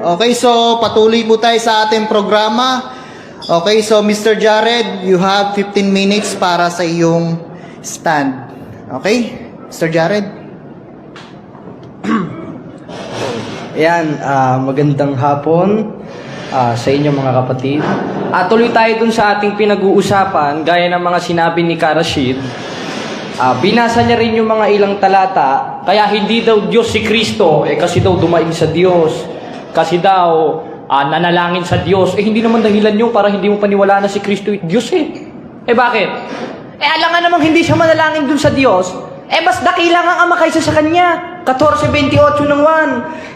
Okay, so patuloy po tayo sa ating programa. Okay, so Mr. Jared, you have 15 minutes para sa iyong stand. Okay? Mr. Jared? Ayan, ah, magandang hapon ah, sa inyo mga kapatid. At tuloy tayo dun sa ating pinag-uusapan, gaya ng mga sinabi ni Karashid. Ah, binasa niya rin yung mga ilang talata, kaya hindi daw Diyos si Kristo, eh kasi daw dumaing sa Diyos. Kasi daw ah, nanalangin sa Diyos. Eh hindi naman dahilan yun para hindi mo paniwalaan na si Kristo ay Diyos eh. Eh bakit? Eh alam nga namang hindi siya manalangin dun sa Diyos. Eh mas dakila nga ang ama kaysa sa kanya. 14.28 ng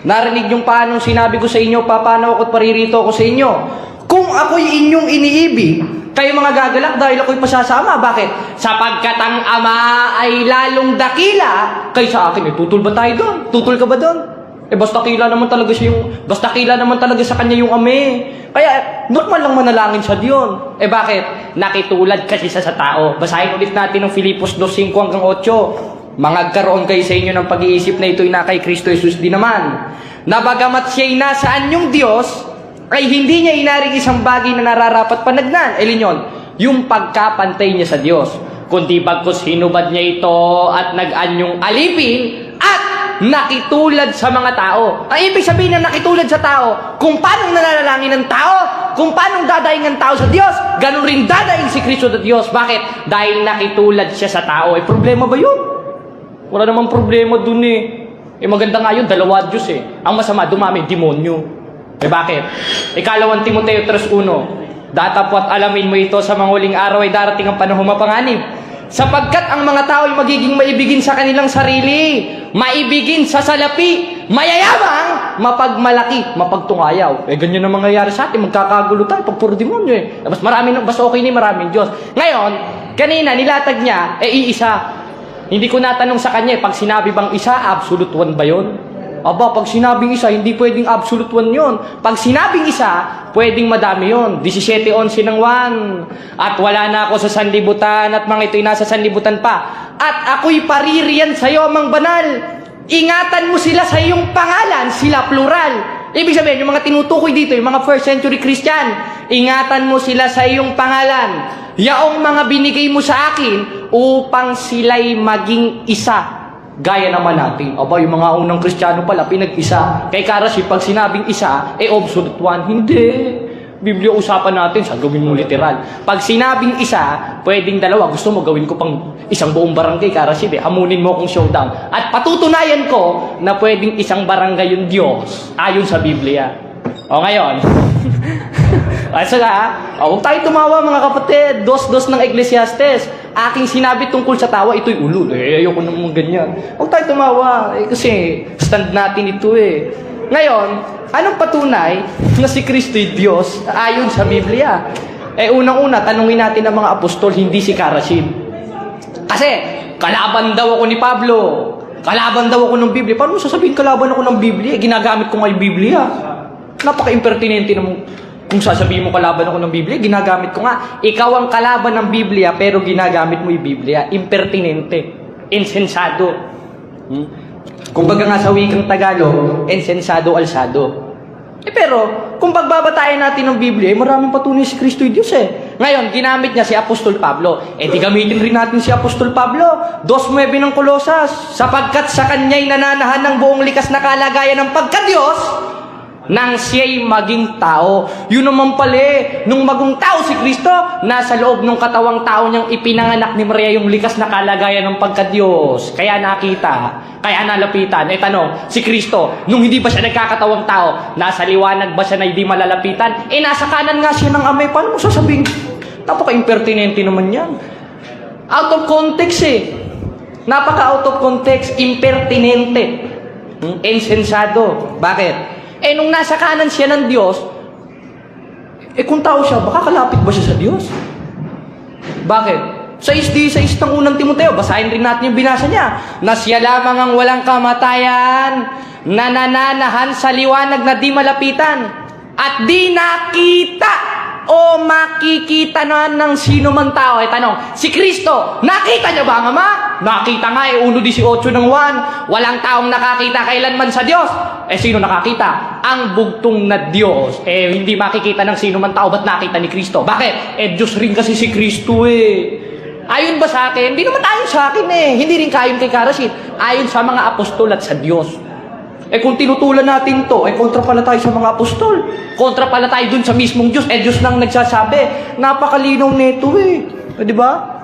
1. Narinig yung paanong sinabi ko sa inyo, papanaw ako't paririto ako sa inyo. Kung ako'y inyong iniibig, kayo mga gagalak dahil ako'y pasasama. Bakit? Sapagkat ang ama ay lalong dakila kaysa akin. Eh, tutol ba tayo doon? Tutol ka ba doon? Eh, basta kila naman talaga siya yung, basta kila naman talaga sa kanya yung ame. Kaya, normal lang manalangin sa Diyon. Eh, bakit? Nakitulad kasi sa, sa tao. Basahin ulit natin ng Filipos 2.5 hanggang 8. Mangagkaroon kayo sa inyo ng pag-iisip na ito'y na kay Kristo Jesus din naman. Na bagamat siya'y nasa anyong Diyos, ay hindi niya inaring isang bagay na nararapat panagnan. Elin yun, yung pagkapantay niya sa Diyos. Kundi bagkus hinubad niya ito at nag-anyong alipin nakitulad sa mga tao. Ang ibig sabihin ng nakitulad sa tao, kung paano nananalangin ng tao, kung paano dadaing ang tao sa Diyos, ganun rin dadaing si Kristo sa Diyos. Bakit? Dahil nakitulad siya sa tao. Eh, problema ba yun? Wala namang problema dun eh. Eh maganda nga yun, dalawa Diyos eh. Ang masama, dumami, demonyo. Eh bakit? Ikalawang Timoteo 3.1 Datapot alamin mo ito sa mga huling araw ay darating ang panahon mapanganib. Sapagkat ang mga tao ay magiging maibigin sa kanilang sarili, maibigin sa salapi, mayayabang, mapagmalaki, mapagtungayaw. Eh ganyan ang mangyayari sa atin, magkakagulo tayo pag puro demonyo eh. Mas marami, mas okay ni maraming Diyos. Ngayon, kanina nilatag niya, eh iisa. Hindi ko natanong sa kanya, eh, pag sinabi bang isa, absolute one ba yon? Aba, pag sinabing isa, hindi pwedeng absolute one yon. Pag sinabing isa, pwedeng madami yon. 17-11 ng 1. At wala na ako sa sanlibutan at mga ito'y nasa sanlibutan pa. At ako'y paririyan sa iyo, amang banal. Ingatan mo sila sa iyong pangalan, sila plural. Ibig sabihin, yung mga tinutukoy dito, yung mga first century Christian, ingatan mo sila sa iyong pangalan. Yaong mga binigay mo sa akin upang sila'y maging isa. Gaya naman natin. Aba, yung mga unang Kristiyano pala, pinag-isa. Kay Karashi, pag sinabing isa, eh absolute one. Hindi. Biblia usapan natin, sa gawin mo literal. Pag sinabing isa, pwedeng dalawa. Gusto mo gawin ko pang isang buong barangay, Karashi, eh. Hamunin mo akong showdown. At patutunayan ko na pwedeng isang barangay yung Diyos, ayon sa Biblia. O ngayon, Asa nga, oh, huwag tayo tumawa mga kapatid. Dos-dos ng Ecclesiastes. Aking sinabi tungkol sa tawa, ito'y ulul. Eh, ayoko naman ganyan. Huwag tayo tumawa. Eh, kasi stand natin ito eh. Ngayon, anong patunay na si Kristo'y Diyos ayon sa Biblia? Eh, unang-una, tanungin natin ang mga apostol, hindi si Karashid. Kasi, kalaban daw ako ni Pablo. Kalaban daw ako ng Biblia. Paano mo sasabihin kalaban ako ng Biblia? Eh, ginagamit ko nga yung Biblia. Napaka-impertinente naman kung sasabihin mo kalaban ako ng Biblia, ginagamit ko nga. Ikaw ang kalaban ng Biblia, pero ginagamit mo yung Biblia. Impertinente. Insensado. Hmm? Kung baga nga sa wikang Tagalog, insensado alsado. Eh pero, kung pagbabatayan natin ng Biblia, eh, maraming patunay si Kristo Diyos eh. Ngayon, ginamit niya si Apostol Pablo. Eh di gamitin rin natin si Apostol Pablo. 2.9 ng Kolosas. Sapagkat sa kanya'y nananahan ng buong likas na kalagayan ng pagka-Diyos, nang siya'y maging tao. Yun naman pala eh, nung maging tao si Kristo, nasa loob ng katawang tao niyang ipinanganak ni Maria yung likas na kalagayan ng pagka-Diyos. Kaya nakita, kaya nalapitan. Eh tanong, si Kristo, nung hindi ba siya nagkakatawang tao, nasa liwanag ba siya na hindi malalapitan? Eh nasa kanan nga siya ng amay. Paano mo sasabihin? Napaka-impertinente naman yan. Out of context eh. Napaka out of context, impertinente. Hmm? Insensado. Bakit? Eh, nung nasa kanan siya ng Diyos, eh kung tao siya, baka kalapit ba siya sa Diyos? Bakit? Sa isdi, sa istang unang Timoteo, basahin rin natin yung binasa niya, na siya lamang ang walang kamatayan, nanananahan sa liwanag na di malapitan, at di nakita o makikita na ng sino man tao? Eh, tanong, si Kristo, nakita niya ba ang Ama? Nakita nga eh, 1.18 ng 1. Walang taong nakakita kailanman sa Diyos. Eh, sino nakakita? Ang bugtong na Diyos. Eh, hindi makikita ng sino man tao, ba't nakita ni Kristo? Bakit? Eh, Diyos rin kasi si Kristo eh. Ayon ba sa akin? Hindi naman ayon sa akin eh. Hindi rin kayon kay Karasit. Ayon sa mga apostol at sa Diyos. Eh kung tinutulan natin to, eh kontra pala tayo sa mga apostol. Kontra pala tayo dun sa mismong Diyos. Eh Diyos nang nagsasabi. Napakalinaw nito eh. Eh di ba?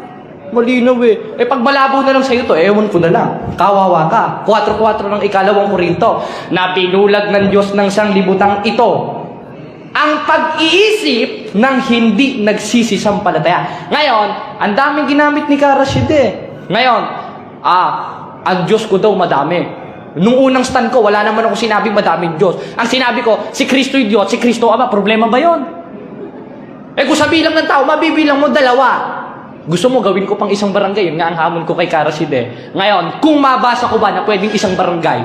Malinaw eh. Eh pag malabo na lang sa'yo to, ewan ko na lang. Kawawa ka. 4-4 ng ikalawang korinto. Na binulag ng Diyos ng sanglibutang ito ang pag-iisip ng hindi nagsisisampalataya. Ngayon, ang daming ginamit ni Karashid eh. Ngayon, ah, ang Diyos ko daw madami. Nung unang stand ko, wala naman ako sinabing madaming Diyos. Ang sinabi ko, si Kristo yung Diyos, si Kristo Ama, problema ba yon? Eh kung sa bilang ng tao, mabibilang mo dalawa. Gusto mo gawin ko pang isang barangay, yun nga ang hamon ko kay Karashid eh. Ngayon, kung mabasa ko ba na pwedeng isang barangay,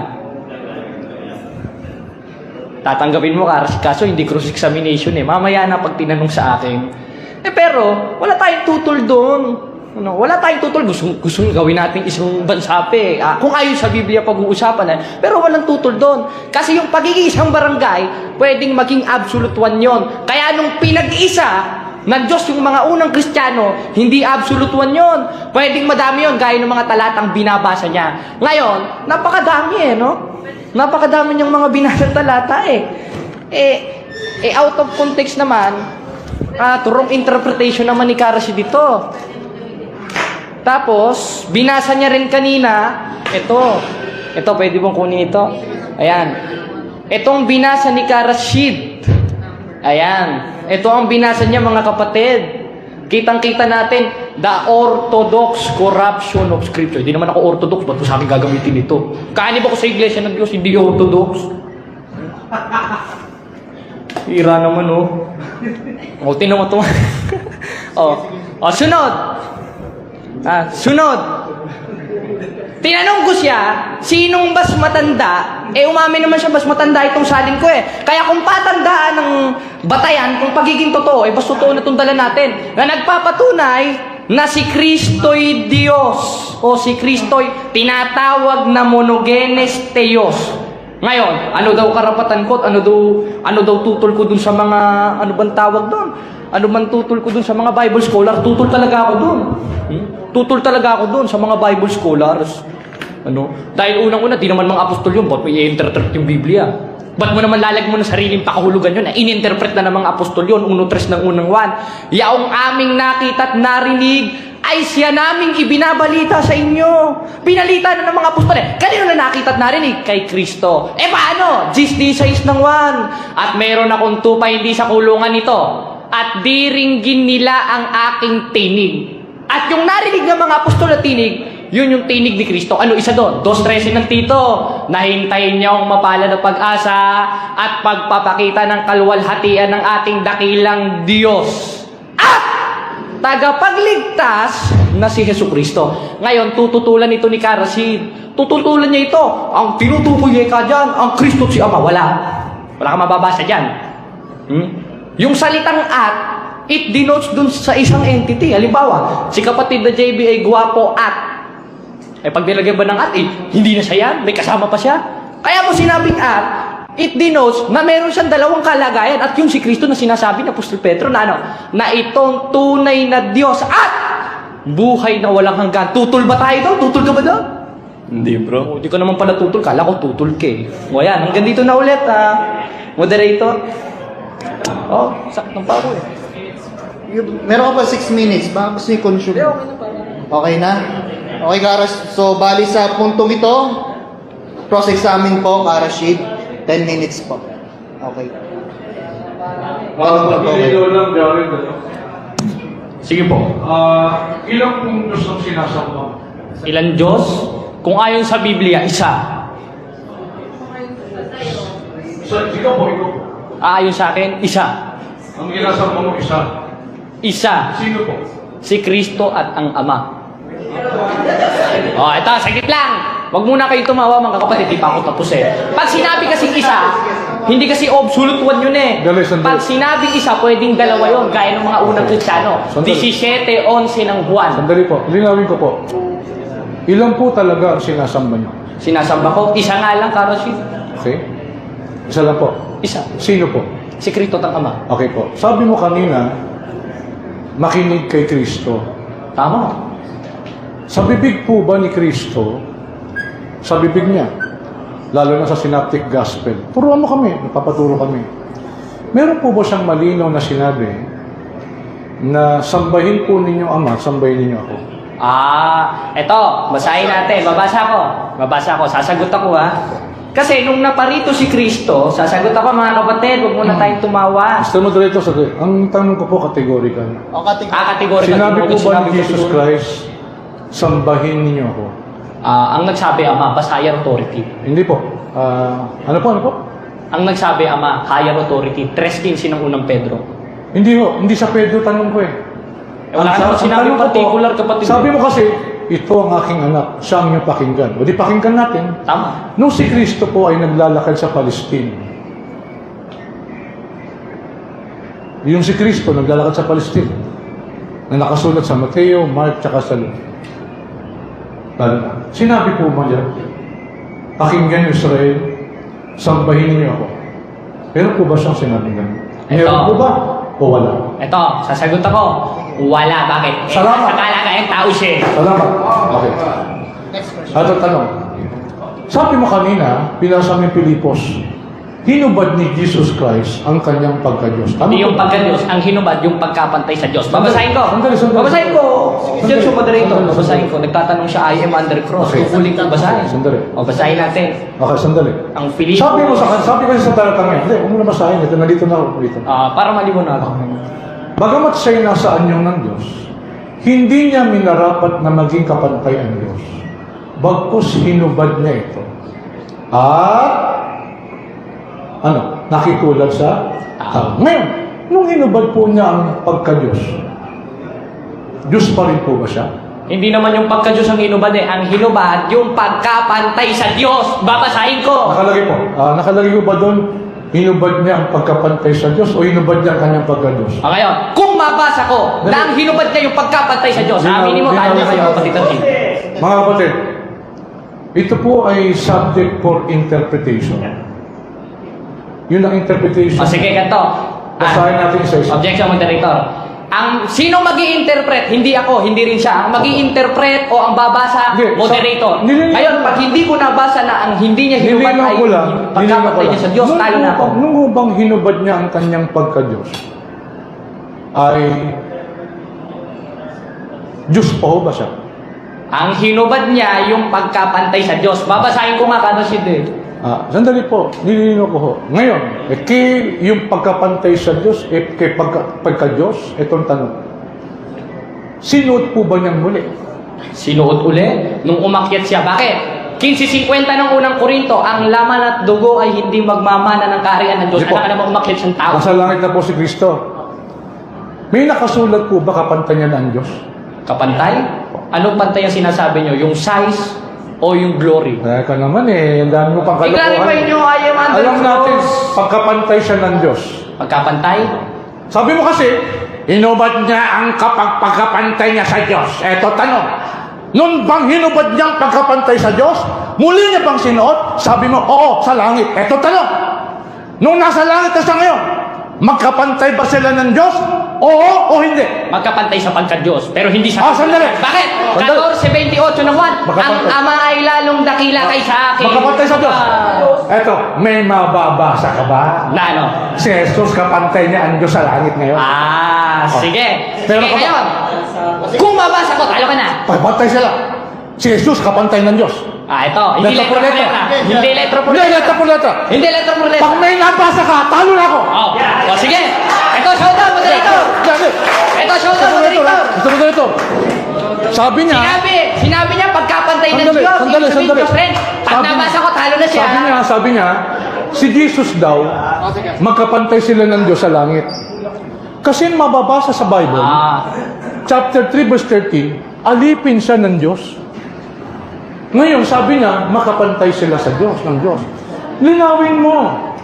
tatanggapin mo ka, kaso hindi cross-examination eh. Mamaya na pag tinanong sa akin. Eh pero, wala tayong tutol doon. Ano, wala tayong tutol. Gusto, gusto gawin natin isang bansape. Ah, kung ayon sa Biblia pag-uusapan eh. Pero walang tutol doon. Kasi yung pagiging isang barangay, pwedeng maging absolute one yon. Kaya nung pinag-isa, ng Diyos yung mga unang Kristiyano, hindi absolute one yon. Pwedeng madami yon gaya ng mga talatang binabasa niya. Ngayon, napakadami eh, no? Napakadami niyang mga binasa talata eh. Eh, eh out of context naman, ah, wrong interpretation naman ni Karashi dito. Tapos, binasa niya rin kanina, ito. Ito, pwede mong kunin ito. Ayan. Itong binasa ni Karashid. Ayan. Ito ang binasa niya mga kapatid. Kitang-kita natin, the orthodox corruption of scripture. Hindi naman ako orthodox, ba't mo sa akin gagamitin ito? Kaanib ako sa iglesia ng Diyos, hindi orthodox. Ira naman, oh. O, tinan mo ito. oh. oh, sunod. Ah, sunod. Tinanong ko siya, sinong mas matanda? Eh, umamin naman siya, mas matanda itong salin ko eh. Kaya kung patandaan ng batayan, kung pagiging totoo, eh, mas totoo na itong dala natin. Na nagpapatunay na si Kristo'y Diyos o si Kristo'y tinatawag na monogenes Theos. Ngayon, ano daw karapatan ko at ano daw, ano daw tutol ko dun sa mga, ano bang tawag doon? Ano man tutol ko dun sa mga Bible scholar? Tutol talaga ako dun. Hmm? Tutol talaga ako dun sa mga Bible scholars. Ano? Dahil unang-una, di naman mga apostol yun, ba't mo i-interpret yung Biblia? Ba't mo naman lalag mo na sariling pakahulugan yun? In-interpret na ng mga apostol yun, uno tres ng unang one. Yaong aming nakita at narinig, ay siya naming ibinabalita sa inyo. Pinalita na ng mga apostol. Kanino na nakita at narinig? Kay Kristo. Eh paano? 16 ng 1. At meron akong tupa hindi sa kulungan nito. At diringgin nila ang aking tinig. At yung narinig ng mga apostol na tinig, yun yung tinig ni Kristo. Ano isa doon? 2.13 ng Tito. Nahintayin niya ang mapala ng pag-asa at pagpapakita ng kalwalhatian ng ating dakilang Diyos. At tagapagligtas na si Heso Kristo. Ngayon, tututulan ito ni Karasid. Tututulan niya ito. Ang tinutukoy niya ka dyan, ang Kristo si Ama. Wala. Wala kang mababasa dyan. Hmm? Yung salitang at, it denotes dun sa isang entity. Halimbawa, si kapatid na JB ay gwapo at. Eh pag nilagyan ba ng at, eh, hindi na siya yan. May kasama pa siya. Kaya mo sinabing at, it denotes na meron siyang dalawang kalagayan at yung si Kristo na sinasabi ng Apostol Pedro na ano, na itong tunay na Diyos at buhay na walang hanggan. Tutol ba tayo doon? Tutol ka ba doon? Hindi bro. Oh, di ka naman pala tutol. Kala ko tutol ka eh. O yan, hanggang dito na ulit. ah. moderator. Oh, saktong pa ako eh. You- Meron ka pa 6 minutes. Baka gusto i-consume. Okay na? Okay, Karas. So, bali sa puntong ito, cross-examine po, Karashid. 10 minutes po. Okay. Na po kayo. Pagkililo lang, Jared, ano? Sige po. Ah, ilang puntos ang sinasamba? Ilan Diyos? Kung ayon sa Biblia, isa. Sa, ikaw po, ikaw po. Ayon sa akin, isa. Ang ginasamba mo isa. Isa. Sino po? Si Kristo at ang Ama. Oh, ito, saglit lang. Huwag muna kayo tumawa mga kapatid, di pa ako tapos eh. Pag sinabi kasing isa, Hindi kasi absolute one yun eh. Pag sinabing isa, pwedeng dalawa yun, gaya ng mga unang Kristiyano. Sandali. 17-11 ng Juan. Sandali po, linawin ko po. Ilan po talaga ang sinasamba niyo? Sinasamba ko, isa nga lang, Karashid. Okay? Isa lang po. Isa. Sino po? Sikreto ng Ama. Okay po. Sabi mo kanina, makinig kay Kristo. Tama. Sa bibig po ba ni Kristo, sa bibig niya, lalo na sa synoptic gospel, turuan mo kami, napapaturo kami. Meron po ba siyang malinaw na sinabi na sambahin po ninyo Ama, sambahin ninyo ako? Ah, eto, basahin natin. Babasa ko. Babasa ko. Sasagot ako ha. Kasi nung naparito si Kristo, sasagot ako mga kapatid, huwag muna tayong tumawa. Mr. Moderator, sabi, ang tanong ko po categorical. O katig- Ah, kategorikal. Sinabi po ba ni Jesus. Christ, sambahin ninyo ako? Ah, ang nagsabi Ama, basta higher authority. Hindi po. Ah, ano po, ano po? Ang nagsabi Ama, higher authority. 3.15 ng unang Pedro. Hindi ho, hindi sa Pedro tanong ko eh. Eh, wala Ang naman sinabi tanong ko po, particular, kapatid. Sabi mo kasi, ito ang aking anak, siya ang iyong pakinggan. O di pakinggan natin. Tama. Nung si Kristo po ay naglalakad sa Palestine, yung si Kristo naglalakad sa Palestine, na nakasulat sa Mateo, Mark, tsaka sa Luke. Lalo na. Sinabi po mo niya, pakinggan niyo Israel, sambahin niyo ako. Pero po ba siyang sinabi ganun? Meron po ba? O wala? Eto, sasagot ako. Wala, bakit? Eh, Salamat. sa kalagayang tao siya. eh. Salamat. Okay. Next question. At tanong, sabi mo kanina, pinasa mo yung Pilipos, hinubad ni Jesus Christ ang kanyang pagka-Diyos. Tama yung pagka-Diyos, ang hinubad, yung pagkapantay sa Diyos. Babasahin ko. Sandali, sandali. Babasahin ko. Diyan yung moderator. Babasahin ko. Nagtatanong siya, I am under cross. Okay. Kukuling ko basahin. Sandali. O, basahin natin. Okay, sandali. Ang Filipos. Sabi mo sa sabi kasi sa talatang yan, hindi, huwag mo na basahin. Ito, nandito na ako dito. Ah, para maliwanag. Bagamat siya'y nasa anyong ng Diyos, hindi niya minarapat na maging kapantay ang Diyos. Bagkus hinubad niya ito. At, ano, nakitulad sa tao. Ngayon, nung hinubad po niya ang pagka-Diyos, Diyos pa rin po ba siya? Hindi naman yung pagka-Diyos ang hinubad eh. Ang hinubad, yung pagkapantay sa Diyos. Babasahin ko. Nakalagay po. Ah, nakalagay ko ba doon, hinubad niya ang pagkapantay sa Diyos o hinubad niya ang kanyang pagka-Diyos? O ngayon, kung mabasa ko na ang hinubad niya yung pagkapantay sa Diyos, aminin mo, tayo na kayo, kapatid. Mga kapatid, ito po ay subject for interpretation. Yun ang interpretation. O sige, ganito. Basahin natin isa-isa. Objection, moderator. Ang sino mag interpret hindi ako, hindi rin siya. Ang mag interpret o ang babasa, Hindi, moderator. sa- nililinaw- Ngayon, pag hindi ko nabasa na ang hindi niya hinubad Nilinaw ay ko lang. yung nilinaw ko pagkapantay niya lang. sa Diyos, Nung talo na ako. upang- Nung upang hinubad niya ang kanyang pagka-Diyos, ay Diyos pa ho ba siya? Ang hinubad niya yung pagkapantay sa Diyos. Babasahin ko nga kada eh. Ah, sandali po, nililino ko ho. Ngayon, eh, kay yung pagkapantay sa Diyos, eh, kay pagka, pagka-Diyos, itong tanong. Sinuot po ba niyang muli? Sinuot uli nung umakyat siya. Bakit? 15.50 ng unang Korinto, ang laman at dugo ay hindi magmamana ng kaharian ng Diyos. Hindi po. Anak naman umakyat siyang tao. Nasa langit na po si Kristo. May nakasulat po ba kapantay niya ng Diyos? Kapantay? Anong pantay ang sinasabi nyo? Yung size o yung glory? Kaya ka naman eh, ang dami mo pang I-clarify kalokohan. nyo, I am under Alam natin, pagkapantay siya ng Diyos. Pagkapantay? Sabi mo kasi, inubad niya ang kapag pagkapantay niya sa Diyos. Eto tanong, Noon bang hinubad niyang pagkapantay sa Diyos? Muli niya bang sinuot? Sabi mo, oo, sa langit. Eto tanong, nung nasa langit na siya ngayon, magkapantay ba sila ng Diyos? Oo o hindi? Magkapantay sa pagka-Diyos, pero hindi sa... Ah, sandali. Bakit? Sandali. 14.28 ng 1. Ang Magkapantay. ama ay lalong dakila kaysa akin. Magkapantay sa Diyos. Ah, Eto, may mababasa ka ba? na ano? Si Jesus kapantay niya ang Diyos sa langit ngayon. Ah, sige. Pero sige, kapag- ngayon. Kung mabasa ko, talo ka na. Pagpantay sila. Si Jesus kapantay ng Diyos. Ah, ito. Hindi Letra letra por letra. letra. Hindi letra por Hindi, letra. letra po letra. Hindi letra por letra. Pag may nabasa ka, talo na ako. Oh, oh sige. Ito, showdown, moderator. Dali. Ito, showdown, moderator. Ito mo dito. Sabi niya, Sinabi, sinabi niya pagkapantay ng Sandali, Diyos. sandali, sandali. Rin. Pag Sabi- nabasa ko, talo na siya. sabi niya, sabi niya, si Jesus daw, magkapantay sila ng Diyos sa langit. Kasi mababasa sa Bible, Ah, chapter 3 verse 13, alipin siya ng Diyos. Ngayon, sabi niya, makapantay sila sa Diyos, ng Diyos. Linawin mo.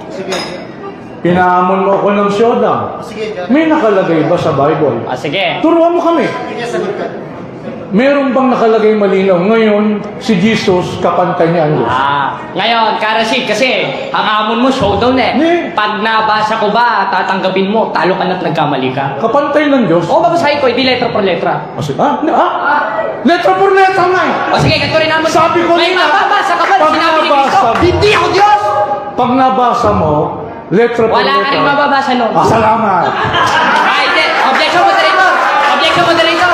sige. Pinahamon mo ako ng showdown. Sige, Gar. May nakalagay ba sa Bible? Ah, sige. Turuan mo kami. Sige, sagot ka. Meron bang nakalagay malinaw? Ngayon, si Jesus, kapantay niya ang Diyos. Ah, ngayon, Karasid, kasi ang amon mo, showdown eh. Hindi. Pag nabasa ko ba, tatanggapin mo, talo ka na't nagkamali ka. Kapantay ng Diyos. O, babasahin ko, hindi letra por letra. Kasi, ah, ah, letra por letra nga eh. O sige, rin naman. Sabi ko May na- mababasa ka ba? Pag Sinabi ni nabasa Cristo, mo- hindi ako Diyos! Pag nabasa mo, letra por Wala ka rin mababasa nun. Ah, salamat. Ah, hindi. Objection, moderator. Objection, moderator.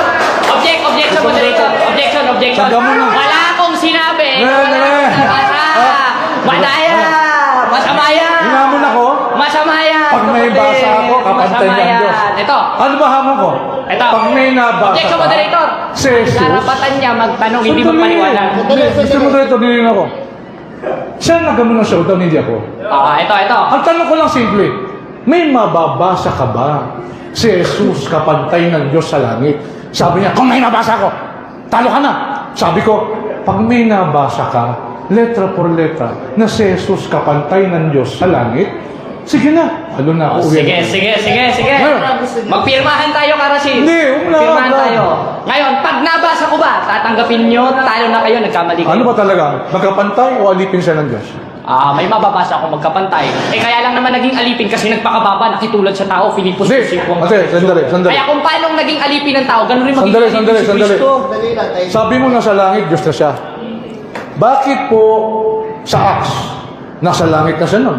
Object, objection, moderator. Objection, objection. Taga mo na. Wala akong sinabi. Wala akong nabasa. Ah. Wala yan. Masama yan. Hinamon ako. Masama yan. Pag may basa ako, kapantay ng Diyos. Ito. Ano ba hamon ko? Ito. Pag may nabasa Objection, moderator. si Jesus. Karapatan niya magtanong, hindi Sandali. magpaliwanag. Hindi, Mr. Moderator, dinilin ako. Siya ang nagamo ng showdown, hindi ako. Ah, ito, ito. Ang tanong ko lang simple, may mababasa ka ba si Jesus kapantay ng Diyos sa langit? Sabi niya, kung may nabasa ko, talo ka na. Sabi ko, pag may nabasa ka, letra por letra, na si Jesus kapantay ng Diyos sa langit, sige na. Ano na, Oh, sige, na. sige, sige, sige. Ngayon. Magpirmahan tayo, Karasin. Hindi, na, Pirmahan tayo. Ngayon, pag nabasa ko ba, tatanggapin nyo, talo na kayo, nagkamali kayo. Ano ba talaga? Magkapantay o alipin siya ng Diyos? Ah, may mababasa akong magkapantay. Eh, kaya lang naman naging alipin kasi nagpakababa, nakitulad sa tao, Filipos Hindi. 2.5. Ate, sandali, sandali. Kaya kung paano naging alipin ng tao, ganun rin maging Sandali, alipin sandali, si sandali. Kristo. Dali lang tayo. Sabi mo nasa langit, Diyos na siya. Bakit po sa Acts, nasa langit na siya nun?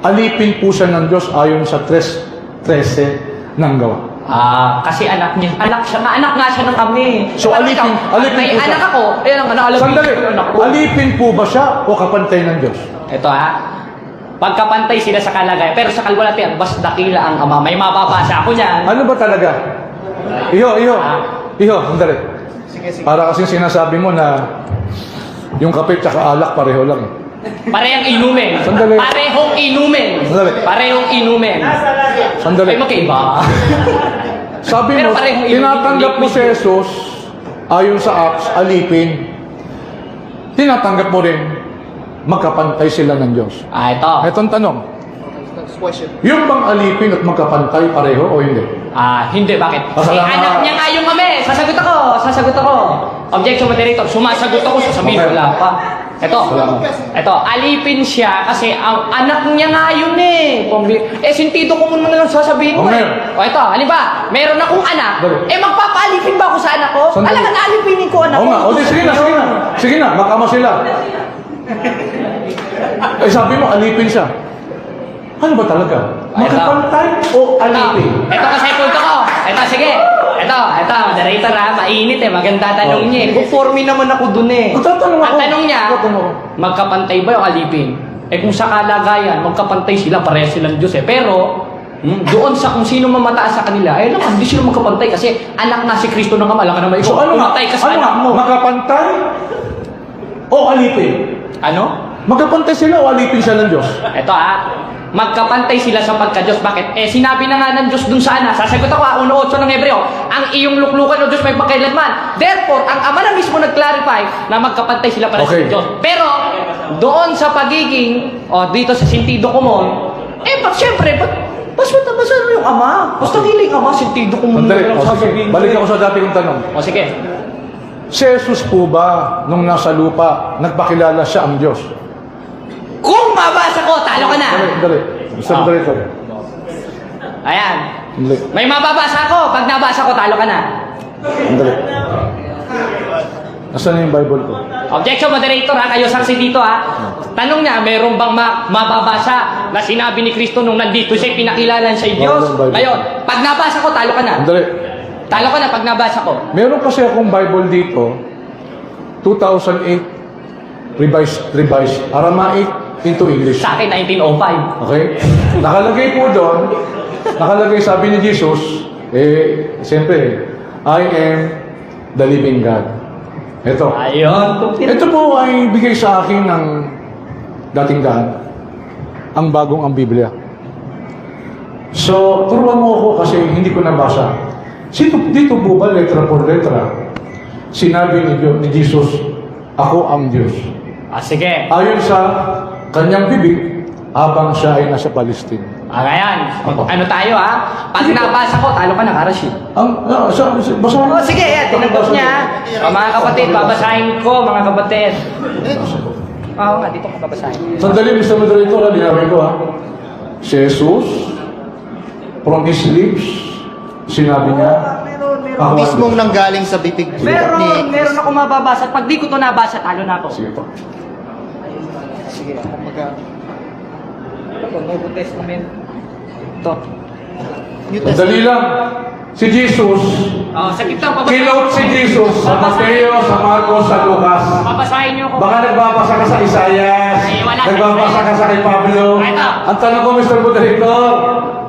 Alipin po siya ng Diyos ayon sa 3.13 ng gawa. Ah, kasi anak niya, anak siya, nga, anak nga siya ng kami. So, Parang alipin- ikaw, alipin may po siya. anak ako, ayun ang anak, alipin Sandali, ko anak ko. alipin po ba siya o kapantay ng Diyos? Ito ha, pagkapantay sila sa kalagay, pero sa kalwalatian, bas dakila ang ama. May mababasa ako niyan. Ano ba talaga? Iyo, iyo. Ah. Iyo, sandali. Sige, sige. Para kasing sinasabi mo na yung kape tsaka alak pareho lang. eh. Parehong inumin. Sandali. Parehong inumin. Sandali. Parehong inumin. Sandali. Ay, magkaiba. Sabi Pero mo, parehong inumin, tinatanggap mo si. Jesus ayon sa Acts, alipin. Tinatanggap mo rin, magkapantay sila ng Diyos. Ah, ito. Etong tanong, question. yung bang alipin at magkapantay pareho o hindi? Ah, hindi. Bakit? Ah, Eh, anak niya nga yung kami. Sasagot ako. Sasagot ako. Objection moderator. Sumasagot ako. Sasabihin Okay. wala pa. Ito. Ito. Alipin siya kasi ang anak niya nga yun eh. Pambi- eh, sintido ko muna na lang sasabihin mo Okay. eh. O ito. Halimbawa, meron akong anak. Eh, magpapaalipin ba ako sa anak ko? Sandali. Alam ka na alipinin ko anak Oo ko. nga, o di, sige na, sige na. Sige na, magkama sila. Eh sabi mo, alipin siya. Ano ba talaga? Magkapantay o alipin? Ito, ito kasi punto ko. Ito, sige. Ito, ito, moderator ha. Mainit eh. Maganda tanong Oh. niya eh. Conforme naman ako dun eh. Magtatanong ako. Ang tanong niya, magkapantay ba yung alipin? Eh kung sa kalagayan, magkapantay sila, pareha silang Diyos eh. Pero, hmm, doon sa kung sino mamataas sa kanila, eh naman, hindi sila magkapantay kasi anak na si Kristo ng Ama. Alam ka naman ikaw, So ano nga? pumatay ka sa Ano nga? mo. Makapantay o alipin? ano? Magkapantay sila o alipin siya ng Diyos? Ito ah, magkapantay sila sa pagka-Diyos. Bakit? Eh, sinabi na nga ng Diyos dun sa ana. Sasagot ako, ah, 1.8 ng Hebreo, ang iyong luklukan o Diyos may pagkailanman. Therefore, ang Ama na mismo nag-clarify na magkapantay sila para Okay. sa Diyos. Pero, doon sa pagiging, o dito sa sentido common, eh, ba't syempre, ba't, mas matabasa na yung Ama? Basta hiling Ama, sentido common Sandali, o sige, balik ako sa dati kong tanong. O sige. Si Jesus po ba, nung nasa lupa, nagpakilala siya ang Diyos? Kung mabasa ko, talo ka na. Dali, dali. Mr. Ah. Moderator. Ayan. Dali. May mababasa ko. Pag nabasa ko, talo ka na. Dali. Nasaan na yung Bible ko? Objection, moderator ha, kayo saksi dito ha. Tanong niya, meron bang ma- mababasa na sinabi ni Kristo nung nandito siya, pinakilalan siya Diyos? Bible. Ngayon, pag nabasa ko, talo ka na. Dali. Talo ka na pag nabasa ko. Meron kasi akong Bible dito, 2008, revised, revised, Aramaic into English. Sa akin, 1905. Okay? Nakalagay po doon, nakalagay sabi ni Jesus, eh, siyempre, I am the living God. Ito. Ayun. Ito po ay bigay sa akin ng dating daan. Ang bagong ang Biblia. So, turuan mo ako kasi hindi ko nabasa. Sito, dito po ba letra por letra? Sinabi ni, Diyo- ni Jesus, ako ang Diyos. Ah, sige. Ayon sa kanyang bibig, habang siya ay nasa Palestine. Ah, ngayon, ano tayo ha? Pag nabasa ko, talo ka na, Karashid. Ang, ah, sa, sa, basahin Oh, sige, yan, tinanggap niya. Oh, mga kapatid, babasahin ko, mga kapatid. Oo nga, dito ko babasahin. Sandali, Mr. Moderator, linawin ko ha. Si Jesus, from his lips, sinabi niya, ako ang- Mismong nanggaling sa bibig Meron, ni... meron ako mababasa. Pag di ko to nabasa, talo na ako. Sige po. Sige, kumbaga... Ito, Nuevo Testament. Ito. New Sandali lang. Si Jesus, Oh, sa gitna, kinote si Jesus sa Mateo, sa Marcos, sa Lucas. Babasahin niyo ako. Baka nagbabasa ka sa Isaias, Ay, wala. nagbabasa ka sa kay Pablo. Ay. Ang tanong ko, Mr. Moderator,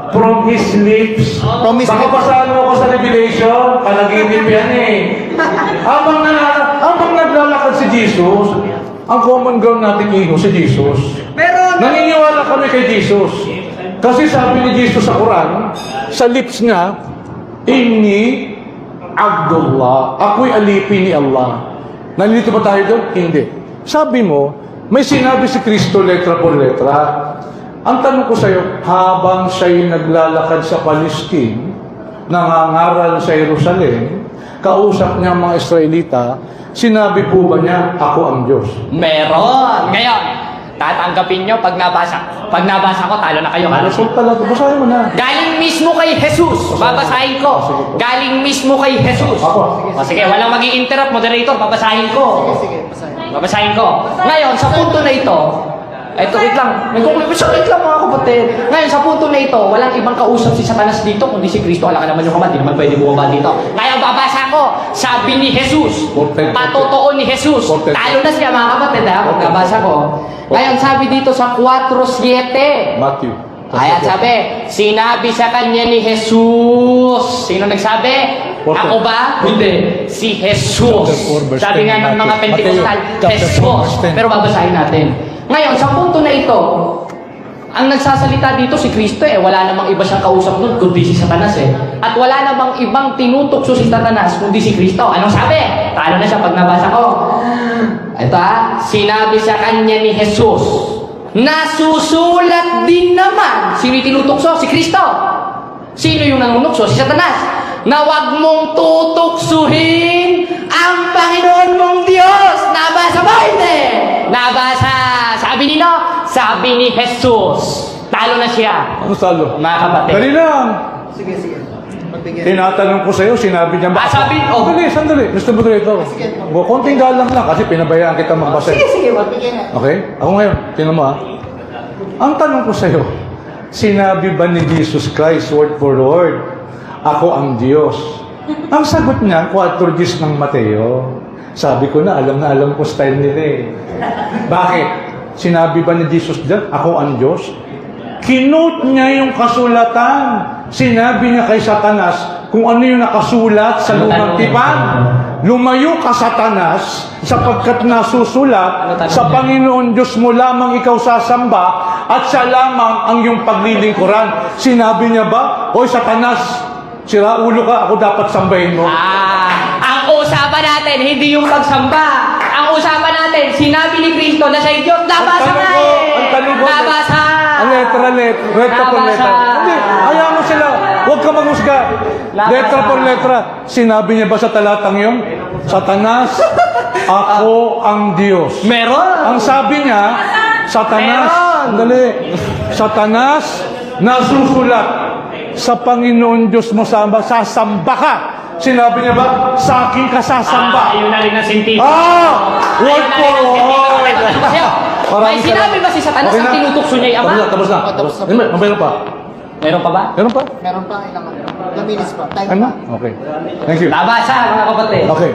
from his lips, From his baka basahan mo ako sa Revelation, panaginip yan eh. habang, na, habang naglalakad si Jesus, ang common ground natin iho si Jesus. Meron! Naniniwala kami kay Jesus. Kasi sabi ni Jesus sa Quran, sa lips niya, Inni Abdullah. Ako'y alipin ni Allah. Nalilito ba tayo doon? Hindi. Sabi mo, may sinabi si Kristo letra por letra. Ang tanong ko sa iyo, habang siya'y naglalakad sa Palestine, nangangaral sa Jerusalem, kausap niya ang mga Israelita, sinabi po ba niya, ako ang Diyos? Meron! Ngayon, tatanggapin nyo pag nabasa. Pag nabasa ko, talo na kayo. Ano po talaga? Basahin mo na. Galing mismo kay Jesus. Babasahin ko. Galing mismo kay Jesus. Ako. O sige, walang mag interrupt moderator. Babasahin ko. Sige, basahin. Babasahin ko. Ngayon, sa punto na ito, ito, wait lang. May conclusion, wait lang mga kapatid. Ngayon, sa punto na ito, walang ibang kausap si Satanas dito, kundi si Kristo. Alam ka naman yung kamad, di naman pwede bumaba dito. Ngayon, babasa ko, sabi ni Jesus, patotoo ni Jesus. Talo na siya mga kapatid, ha? Nabasa ko. Ngayon, sabi dito sa 4.7, Matthew. Ayan, sabi, sinabi sa kanya ni Jesus. Sino nagsabi? Ako ba? Hindi. Si Jesus. Sabi 10, nga ng mga. Pentecostal, Jesus. four, verse 10. Pero babasahin natin. Ngayon, sa punto na ito, ang nagsasalita dito si Kristo eh, wala namang iba siyang kausap nun, kundi si Satanas eh. At wala namang ibang tinutukso si Satanas, kundi si Kristo. Anong sabi? Talo na siya pag nabasa ko. Ito ha, sinabi sa kanya ni Jesus, nasusulat din naman. Sino tinutukso? Si Kristo. Sino yung nanunukso? Si Satanas. Na wag mong tutuksuhin ang Panginoon mong Diyos. Nabasa ba hindi? Nabasa. Sabi ni Jesus. Talo na siya. Ano salo? Mga kapatid. Dali lang. Sige, sige. Tinatanong ko sa'yo, sinabi niya ba? Ah, sabi- oh. Sandali, sandali. Mr. Moderator. Go, konting galang lang kasi pinabayaan kita magbasa. Sige, sige. Magbigay na. Okay? Ako ngayon, tingnan mo ha. Ang tanong ko sa'yo, sinabi ba ni Jesus Christ, word for word, ako ang Diyos? Ang sagot niya, 4 Gs ng Mateo. Sabi ko na, alam na alam ko style nila eh. Bakit? Sinabi ba ni Jesus dyan, ako ang Diyos? Kinote niya yung kasulatan. Sinabi niya kay Satanas kung ano yung nakasulat sa Ano lumang tipan. Lumayo ka, Satanas, sapagkat nasusulat, Ano sa? Panginoon Diyos mo lamang ikaw sasamba at siya lamang ang iyong paglilingkuran. Sinabi niya ba, Hoy Satanas, sira ulo ka, ako dapat sambahin mo. Ah, usapan natin, hindi yung pagsamba. Ang usapan natin, sinabi ni Kristo na sa Diyos, nabasa nga eh. ang tanong ko- Nabasa. Ang letra, letra, letra Nabasa. letra. Hindi, hayaan mo sila. Huwag ka maghusga. Letra por letra. Sinabi niya ba sa talatang yung, Satanas, ako ang Diyos. Meron. Ang sabi niya, Satanas, dali, Satanas, nasusulat sa Panginoon Diyos mo samba, sasamba ka. Sinabi niya ba, sa akin ka Ah, yun na rin ang sintito. Ah! Word for rin ang sintito. word. Ito. May sinabi ba si Satanas Okay ang tinutukso niya yung ama? Tapos na, tapos na. Oh, tapos na. Meron pa. Meron pa ba? Meron pa? Meron pa ilang ano? Minutes pa. Time Ano? pa. Okay. Thank you. Nabasa, mga kapatid. Okay.